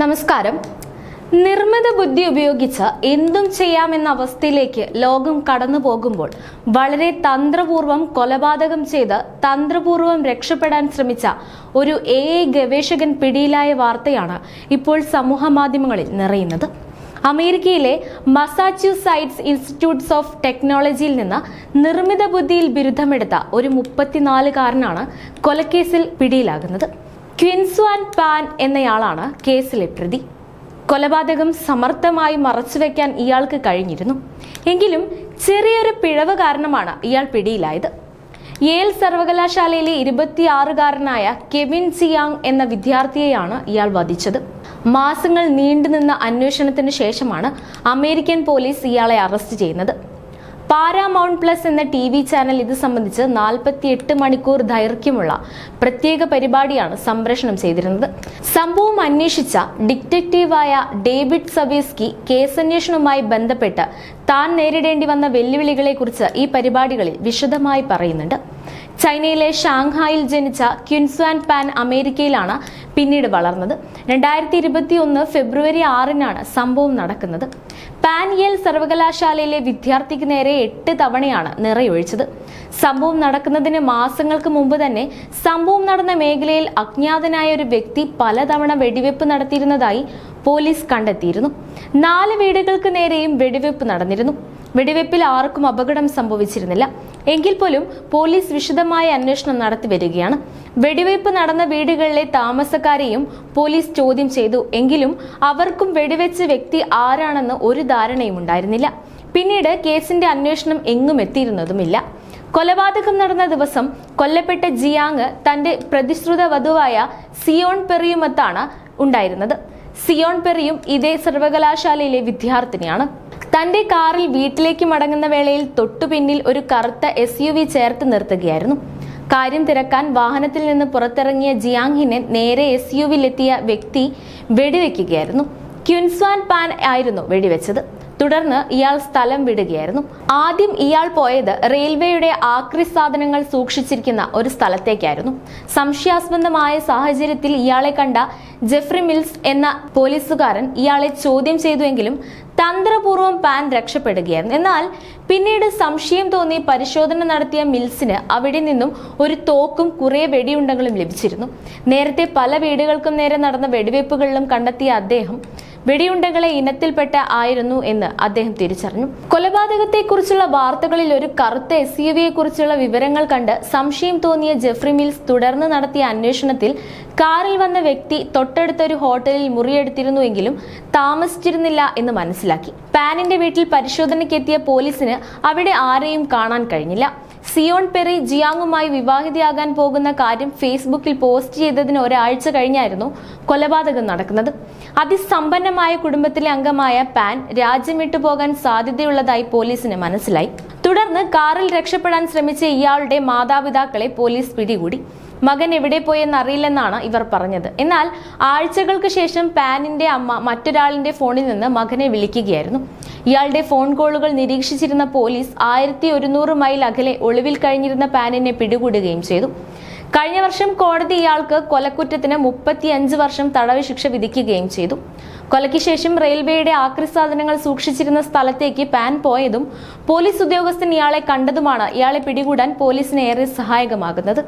നമസ്കാരം. നിർമ്മിത ബുദ്ധി ഉപയോഗിച്ച് എന്തും ചെയ്യാമെന്ന അവസ്ഥയിലേക്ക് ലോകം കടന്നു പോകുമ്പോൾ വളരെ തന്ത്രപൂർവം കൊലപാതകം ചെയ്ത് തന്ത്രപൂർവം രക്ഷപ്പെടാൻ ശ്രമിച്ച ഒരു എ ഗവേഷകൻ പിടിയിലായ വാർത്തയാണ് ഇപ്പോൾ സമൂഹ മാധ്യമങ്ങളിൽ നിറയുന്നത്. അമേരിക്കയിലെ മസാച്യുസൈറ്റ്സ് ഇൻസ്റ്റിറ്റ്യൂട്ട്സ് ഓഫ് ടെക്നോളജിയിൽ നിന്ന് നിർമ്മിത ബുദ്ധിയിൽ ബിരുദമെടുത്ത ഒരു മുപ്പത്തിനാലുകാരനാണ് കൊലക്കേസിൽ പിടിയിലാകുന്നത്. ക്വിൻസ്വാൻ പാൻ എന്നയാളാണ് കേസിലെ പ്രതി. കൊലപാതകം സമർത്ഥമായി മറച്ചുവെക്കാൻ ഇയാൾക്ക് കഴിഞ്ഞിരുന്നു. എങ്കിലും ചെറിയൊരു പിഴവ് കാരണമാണ് ഇയാൾ പിടിയിലായത്. യേൽ സർവകലാശാലയിലെ ഇരുപത്തിയാറുകാരനായ കെവിൻ സിയാങ് എന്ന വിദ്യാർത്ഥിയെയാണ് ഇയാൾ വധിച്ചത്. മാസങ്ങൾ നീണ്ടുനിന്ന അന്വേഷണത്തിന് ശേഷമാണ് അമേരിക്കൻ പോലീസ് ഇയാളെ അറസ്റ്റ് ചെയ്യുന്നത്. പാരാമൗണ്ട് പ്ലസ് എന്ന ടി വി ചാനൽ ഇത് സംബന്ധിച്ച് നാൽപ്പത്തിയെട്ട് മണിക്കൂർ ദൈർഘ്യമുള്ള പ്രത്യേക പരിപാടിയാണ് സംപ്രേഷണം ചെയ്തിരുന്നത്. സംഭവം അന്വേഷിച്ച ഡിറ്റക്റ്റീവായ ഡേവിഡ് സബേസ്കി കേസന്വേഷണവുമായി ബന്ധപ്പെട്ട് താൻ നേരിടേണ്ടി വന്ന വെല്ലുവിളികളെക്കുറിച്ച് ഈ പരിപാടികളിൽ വിശദമായി പറയുന്നുണ്ട്. ചൈനയിലെ ഷാങ്ഹായിൽ ജനിച്ച ക്യുൻസ്വാൻ പാൻ അമേരിക്കയിലാണ് പിന്നീട് വളർന്നത്. രണ്ടായിരത്തി ഇരുപത്തി ഒന്ന് ഫെബ്രുവരി ആറിനാണ് സംഭവം നടക്കുന്നത്. പാൻ യേൽ സർവകലാശാലയിലെ വിദ്യാർത്ഥിക്ക് നേരെ എട്ട് തവണയാണ് നിറയൊഴിച്ചത്. സംഭവം നടക്കുന്നതിന് മാസങ്ങൾക്ക് മുമ്പ് തന്നെ സംഭവം നടന്ന മേഖലയിൽ അജ്ഞാതനായ ഒരു വ്യക്തി പലതവണ വെടിവെപ്പ് നടത്തിയിരുന്നതായി പോലീസ് കണ്ടെത്തിയിരുന്നു. നാല് വീടുകൾക്ക് നേരെയും വെടിവെപ്പ് നടന്നിരുന്നു. വെടിവെപ്പിൽ ആർക്കും അപകടം സംഭവിച്ചിരുന്നില്ല. എങ്കിൽ പോലും പോലീസ് വിശദമായ അന്വേഷണം നടത്തി വരികയാണ്. വെടിവയ്പ് നടന്ന വീടുകളിലെ താമസക്കാരെയും പോലീസ് ചോദ്യം ചെയ്തു. എങ്കിലും അവർക്കും വെടിവെച്ച വ്യക്തി ആരാണെന്ന് ഒരു ധാരണയും ഉണ്ടായിരുന്നില്ല. പിന്നീട് കേസിന്റെ അന്വേഷണം എങ്ങും എത്തിയിരുന്നതുമില്ല. കൊലപാതകം നടന്ന ദിവസം കൊല്ലപ്പെട്ട ജിയാങ് തന്റെ പ്രതിശ്രുത വധുവായ സിയോൺ പെറിയുമത്താണ് ഉണ്ടായിരുന്നത്. സിയോൺ പെറിയും ഇതേ സർവകലാശാലയിലെ വിദ്യാർത്ഥിനിയാണ്. തന്റെ കാറിൽ വീട്ടിലേക്ക് മടങ്ങുന്ന വേളയിൽ തൊട്ടുപിന്നിൽ ഒരു കറുത്ത എസ് യു വി ചേർത്ത് നിർത്തുകയായിരുന്നു. കാര്യം തിരക്കാൻ വാഹനത്തിൽ നിന്ന് പുറത്തിറങ്ങിയ ജിയാങ്ഹിനെ നേരെ എസ് യു വിയിലെത്തിയ വ്യക്തി വെടിവെക്കുകയായിരുന്നു. ക്യുൻസ്വാൻ പാൻ ആയിരുന്നു വെടിവെച്ചത്. തുടർന്ന് ഇയാൾ സ്ഥലം വിടുകയായിരുന്നു. ആദ്യം ഇയാൾ പോയത് റെയിൽവേയുടെ ആക്രി സാധനങ്ങൾ സൂക്ഷിച്ചിരിക്കുന്ന ഒരു സ്ഥലത്തേക്കായിരുന്നു. സംശയാസ്പദമായ സാഹചര്യത്തിൽ ഇയാളെ കണ്ട ജെഫ്രി മിൽസ് എന്ന പോലീസുകാരൻ ഇയാളെ ചോദ്യം ചെയ്തുവെങ്കിലും തന്ത്രപൂർവം പാൻ രക്ഷപ്പെടുകയായിരുന്നു. എന്നാൽ പിന്നീട് സംശയം തോന്നി പരിശോധന നടത്തിയ മിൽസിന് അവിടെ നിന്നും ഒരു തോക്കും കുറേ വെടിയുണ്ടകളും ലഭിച്ചിരുന്നു. നേരത്തെ പല വീടുകൾക്കും നേരെ നടന്ന വെടിവയ്പ്പുകളിലും കണ്ടെത്തിയ അദ്ദേഹം വെടിയുണ്ടകളെ ഇനത്തിൽപ്പെട്ട ആയിരുന്നു എന്ന് അദ്ദേഹം തിരിച്ചറിഞ്ഞു. കൊലപാതകത്തെക്കുറിച്ചുള്ള വാർത്തകളിൽ ഒരു കറുത്ത എസ് യു വിവരങ്ങൾ കണ്ട് സംശയം തോന്നിയ ജെഫ്രി മിൽസ് തുടർന്ന് നടത്തിയ അന്വേഷണത്തിൽ കാറിൽ വന്ന വ്യക്തി തൊട്ടടുത്ത ഒരു ഹോട്ടലിൽ മുറിയെടുത്തിരുന്നുവെങ്കിലും താമസിച്ചിരുന്നില്ല എന്ന് മനസ്സിലാക്കി. പാനിന്റെ വീട്ടിൽ പരിശോധനയ്ക്കെത്തിയ പോലീസിന് അവിടെ ആരെയും കാണാൻ കഴിഞ്ഞില്ല. സിയോൺ പെറി ജിയാങ്ങുമായി വിവാഹിതയാകാൻ പോകുന്ന കാര്യം ഫേസ്ബുക്കിൽ പോസ്റ്റ് ചെയ്തതിന് ഒരാഴ്ച കഴിഞ്ഞായിരുന്നു കൊലപാതകം നടക്കുന്നത്. അതിസമ്പന്നമായ കുടുംബത്തിലെ അംഗമായ പാൻ രാജ്യം വിട്ടു പോകാൻ സാധ്യതയുള്ളതായി പോലീസിന് മനസ്സിലായി. തുടർന്ന് കാറിൽ രക്ഷപ്പെടാൻ ശ്രമിച്ച ഇയാളുടെ മാതാപിതാക്കളെ പോലീസ് പിടികൂടി. മകൻ എവിടെ പോയെന്ന് അറിയില്ലെന്നാണ് ഇവർ പറഞ്ഞത്. എന്നാൽ ആഴ്ചകൾക്ക് ശേഷം പാനിന്റെ അമ്മ മറ്റൊരാളിന്റെ ഫോണിൽ നിന്ന് മകനെ വിളിക്കുകയായിരുന്നു. ഇയാളുടെ ഫോൺ കോളുകൾ നിരീക്ഷിച്ചിരുന്ന പോലീസ് ആയിരത്തി ഒരുന്നൂറ് മൈൽ അകലെ ഒളിവിൽ കഴിഞ്ഞിരുന്ന പാനിനെ പിടികൂടുകയും ചെയ്തു. കഴിഞ്ഞ വർഷം കോടതി ഇയാൾക്ക് കൊലക്കുറ്റത്തിന് മുപ്പത്തിയഞ്ച് വർഷം തടവ് ശിക്ഷ വിധിക്കുകയും ചെയ്തു. കൊലയ്ക്ക് ശേഷം റെയിൽവേയുടെ ആക്രി സാധനങ്ങൾ സൂക്ഷിച്ചിരുന്ന സ്ഥലത്തേക്ക് പാൻ പോയതും പോലീസ് ഉദ്യോഗസ്ഥൻ ഇയാളെ കണ്ടതുമാണ് ഇയാളെ പിടികൂടാൻ പോലീസിന് ഏറെ സഹായകമാകുന്നത്.